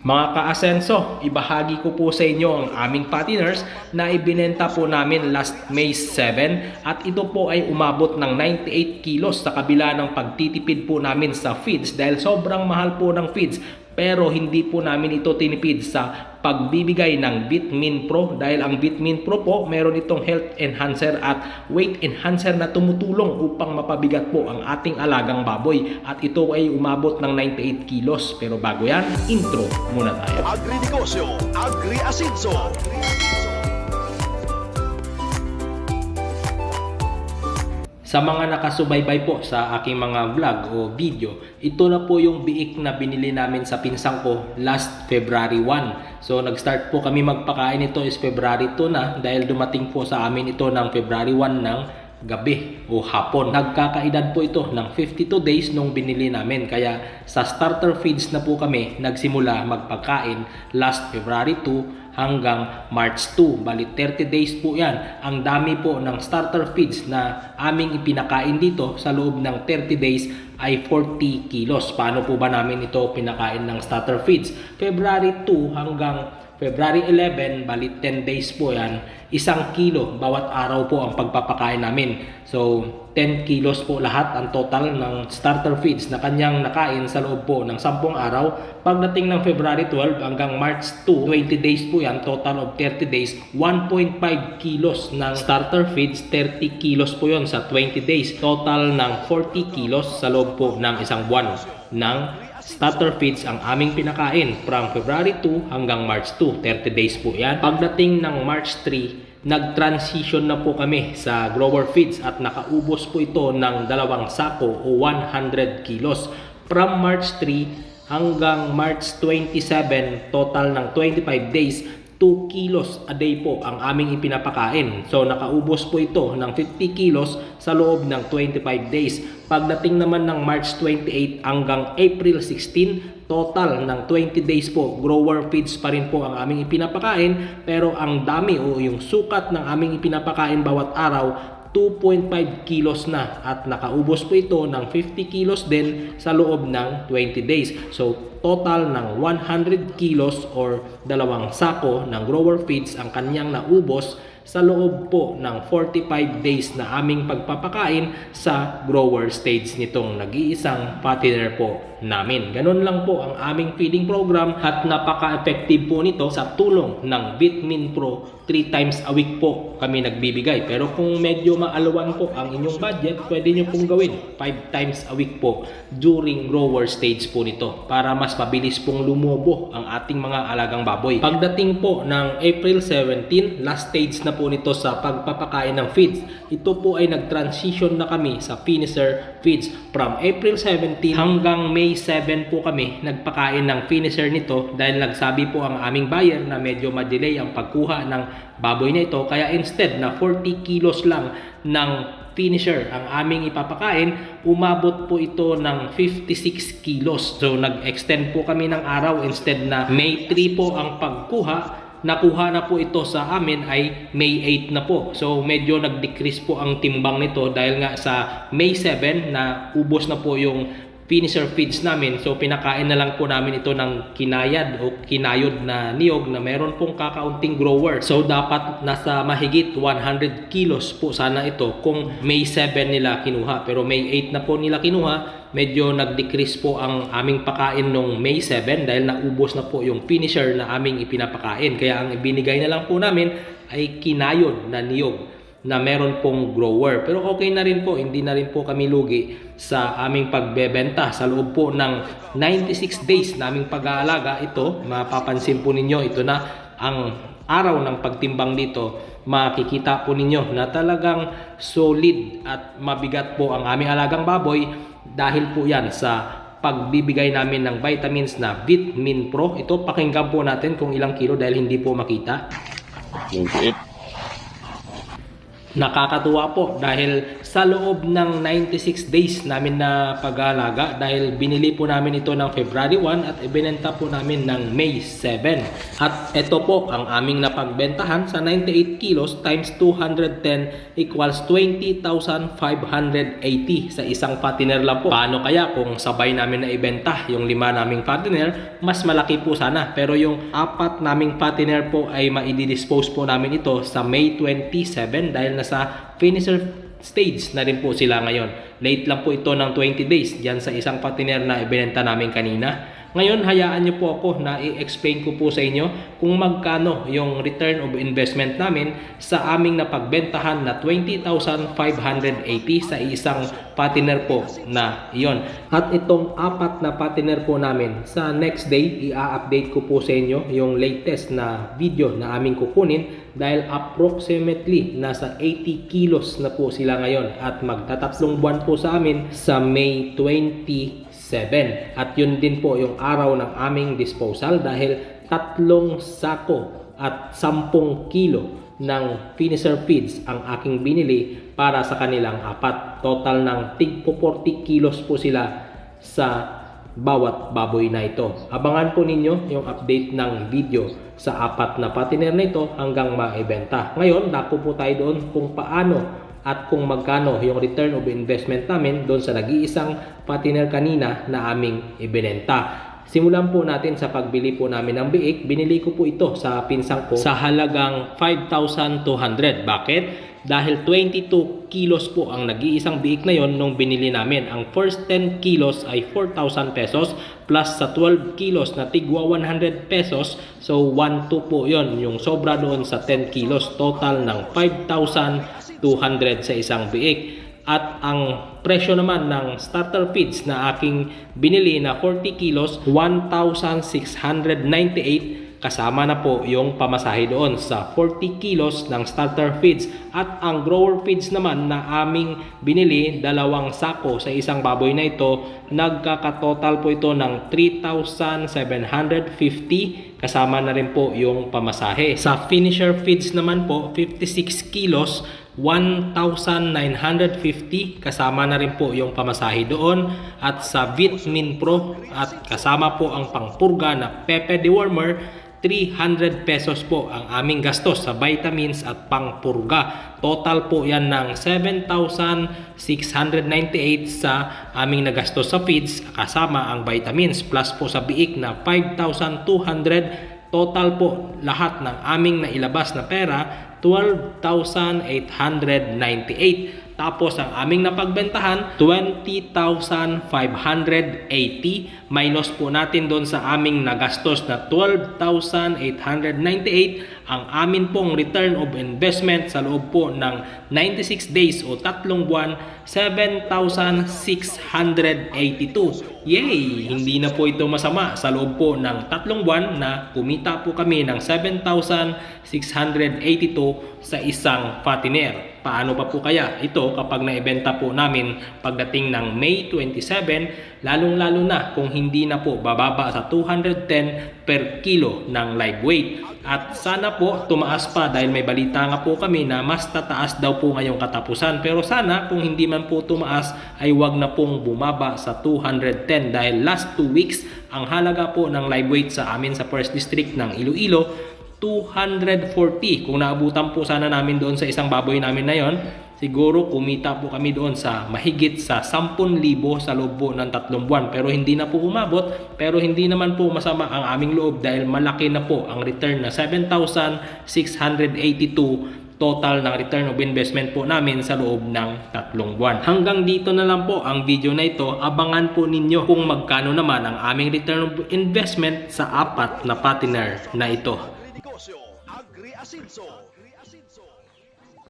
Mga ka-asenso, ibahagi ko po sa inyo ang aming patiners na ibinenta po namin last May 7 at ito po ay umabot ng 98 kilos sa kabila ng pagtitipid po namin sa feeds dahil sobrang mahal po ng feeds pero hindi po namin ito tinipid sa pagbibigay ng Bitmin Pro dahil ang Bitmin Pro po meron itong health enhancer at weight enhancer na tumutulong upang mapabigat po ang ating alagang baboy at ito ay umabot ng 98 kilos pero bago yan, intro muna tayo. Agrinegosyo, Agri-Asidso. Sa mga nakasubaybay po sa aking mga vlog o video, ito na po yung biik na binili namin sa pinsang ko last February 1. So nag-start po kami magpakain ito is February 2 na dahil dumating po sa amin ito ng February 1 ng gabi o hapon. Nagkakaedad po ito ng 52 days nung binili namin. Kaya sa starter feeds na po kami nagsimula magpakain last February 2 hanggang March 2. Bali 30 days po yan. Ang dami po ng starter feeds na aming ipinakain dito sa loob ng 30 days ay 40 kilos. Paano po ba namin ito pinakain ng starter feeds? February 2 hanggang February 11, bali 10 days po yan, isang kilo bawat araw po ang pagpapakain namin. So, 10 kilos po lahat ang total ng starter feeds na kanyang nakain sa loob po ng 10 araw. Pagdating ng February 12 hanggang March 2, 20 days po yan, total of 30 days, 1.5 kilos ng starter feeds, 30 kilos po yon sa 20 days. Total ng 40 kilos sa loob po ng isang buwan ng starter feeds ang aming pinakain from February 2 hanggang March 2. 30 days po yan. Pagdating ng March 3, nag-transition na po kami sa grower feeds at nakaubos po ito ng dalawang sako o 100 kilos. From March 3 hanggang March 27, total ng 25 days, 2 kilos a day po ang aming ipinapakain. So nakaubos po ito ng 50 kilos sa loob ng 25 days. Pagdating naman ng March 28 hanggang April 16, total ng 20 days po, grower feeds pa rin po ang aming ipinapakain. Pero ang dami o yung sukat ng aming ipinapakain bawat araw 2.5 kilos na at nakaubos po ito ng 50 kilos din sa loob ng 20 days. So total ng 100 kilos or dalawang sako ng grower feeds ang kanyang naubos sa loob po ng 45 days na aming pagpapakain sa grower stage nitong nag-iisang fattener po namin. Ganun lang po ang aming feeding program at napaka-effective po nito sa tulong ng Bitmin Pro 3 times a week po kami nagbibigay. Pero kung medyo maalawan po ang inyong budget, pwede nyo pong gawin 5 times a week po during grower stage po nito para mas mabilis pong lumobo ang ating mga alagang baboy. Pagdating po ng April 17, last stage na po nito sa pagpapakain ng feeds. Ito po ay nag-transition na kami sa finisher feeds. From April 17 hanggang May 7 po kami nagpakain ng finisher nito dahil nagsabi po ang aming buyer na medyo ma-delay ang pagkuha ng baboy na ito. Kaya instead na 40 kilos lang ng finisher ang aming ipapakain, umabot po ito ng 56 kilos. So nag-extend po kami ng araw instead na May 3 po ang pagkuha, nakuha na po ito sa amin ay May 8 na po. So medyo nag-decrease po ang timbang nito dahil nga sa May 7 na ubos na po yung finisher feeds namin. So pinakain na lang po namin ito ng kinayad o kinayod na niyog na meron pong kakaunting grower. So dapat nasa mahigit 100 kilos po sana ito kung May 7 nila kinuha. Pero May 8 na po nila kinuha. Medyo nag-decrease po ang aming pakain nung May 7 dahil naubos na po yung finisher na aming ipinapakain. Kaya ang ibinigay na lang po namin ay kinayod na niyog na meron pong grower. Pero okay na rin po, hindi na rin po kami lugi sa aming pagbebenta. Sa loob po ng 96 days naming pag-aalaga, ito, mapapansin po ninyo, ito na ang araw ng pagtimbang dito, makikita po ninyo na talagang solid at mabigat po ang aming alagang baboy dahil po yan sa pagbibigay namin ng vitamins na Vitamin Pro. Ito, pakinggan po natin kung ilang kilo dahil hindi po makita. 28. Nakakatuwa po dahil sa loob ng 96 days namin na pag-aalaga dahil binili po namin ito ng February 1 at ibinenta po namin ng May 7. At ito po ang aming napagbentahan sa 98 kilos times 210 equals 20,580 sa isang patiner lang po. Paano kaya kung sabay namin na ibenta yung lima naming patiner, mas malaki po sana. Pero yung apat naming patiner po ay maidi-dispose po namin ito sa May 27 dahil nasa finisher stage na rin po sila ngayon. Late lang po ito ng 20 days dyan sa isang patiner na ibinenta namin kanina. Ngayon, hayaan niyo po ako na i-explain ko po sa inyo kung magkano yung return of investment namin sa aming napagbentahan na 20,580 sa isang patiner po na iyon. At itong apat na patiner po namin, sa next day, i-update ko po sa inyo yung latest na video na aming kukunin dahil approximately nasa 80 kilos na po sila ngayon at magtatatlong buwan po sa amin sa May 27. At yun din po yung araw ng aming disposal dahil tatlong sako at 10 kilo ng finisher feeds ang aking binili para sa kanilang apat. Total ng tig po 40 kilos po sila sa bawat baboy na ito. Abangan po ninyo yung update ng video sa apat na patiner na ito hanggang maibenta. Ngayon, dako po tayo doon kung paano at kung magkano yung return of investment namin doon sa nag-iisang patiner kanina na aming ibinenta. Simulan po natin sa pagbili po namin ng biik. Binili ko po ito sa pinsang ko sa halagang 5,200. Bakit? Dahil 22 kilos po ang nag-iisang biik na yon nung binili namin. Ang first 10 kilos ay 4,000 pesos plus sa 12 kilos na tigwa 100 pesos. So 1,2 po yon yung sobra doon sa 10 kilos. Total ng 5,200 sa isang biik. At ang presyo naman ng starter feeds na aking binili na 40 kilos, 1,698 kasama na po yung pamasahe doon sa 40 kilos ng starter feeds. At ang grower feeds naman na aming binili, dalawang sako sa isang baboy na ito, nagkakatotal po ito ng 3,750 kasama na rin po yung pamasahe. Sa finisher feeds naman po, 56 kilos, 1,950 kasama na rin po yung pamasahe doon at sa Vitamin Pro at kasama po ang pangpurga na Pepe Dewormer 300 pesos po ang aming gastos sa vitamins at pangpurga. Total po yan ng 7,698 sa aming nagastos sa feeds kasama ang vitamins plus po sa biik na 5,200 total po lahat ng aming nailabas na pera 12,898. Tapos ang aming napagbentahan, 20,580 minus po natin doon sa aming nagastos na 12,898 ang amin pong return of investment sa loob po ng 96 days o tatlong buwan, 7,682. Yay! Hindi na po ito masama sa loob po ng tatlong buwan na kumita po kami ng 7,682 sa isang fatiner. Paano pa po kaya ito kapag naibenta po namin pagdating ng May 27, lalong-lalo na kung hindi na po bababa sa 210 per kilo ng live weight. At sana po tumaas pa dahil may balita nga po kami na mas tataas daw po ngayong katapusan. Pero sana kung hindi man po tumaas ay wag na pong bumaba sa 210 dahil last 2 weeks ang halaga po ng live weight sa amin sa first district ng Iloilo 240. Kung naabutan po sana namin doon sa isang baboy namin na yon, siguro kumita po kami doon sa mahigit sa 10,000 sa loob po ng tatlong buwan. Pero hindi na po umabot, pero hindi naman po masama ang aming loob dahil malaki na po ang return na 7,682 total ng return of investment po namin sa loob ng tatlong buwan. Hanggang dito na lang po ang video na ito. Abangan po ninyo kung magkano naman ang aming return of investment sa apat na partner na ito. Agri Asidso.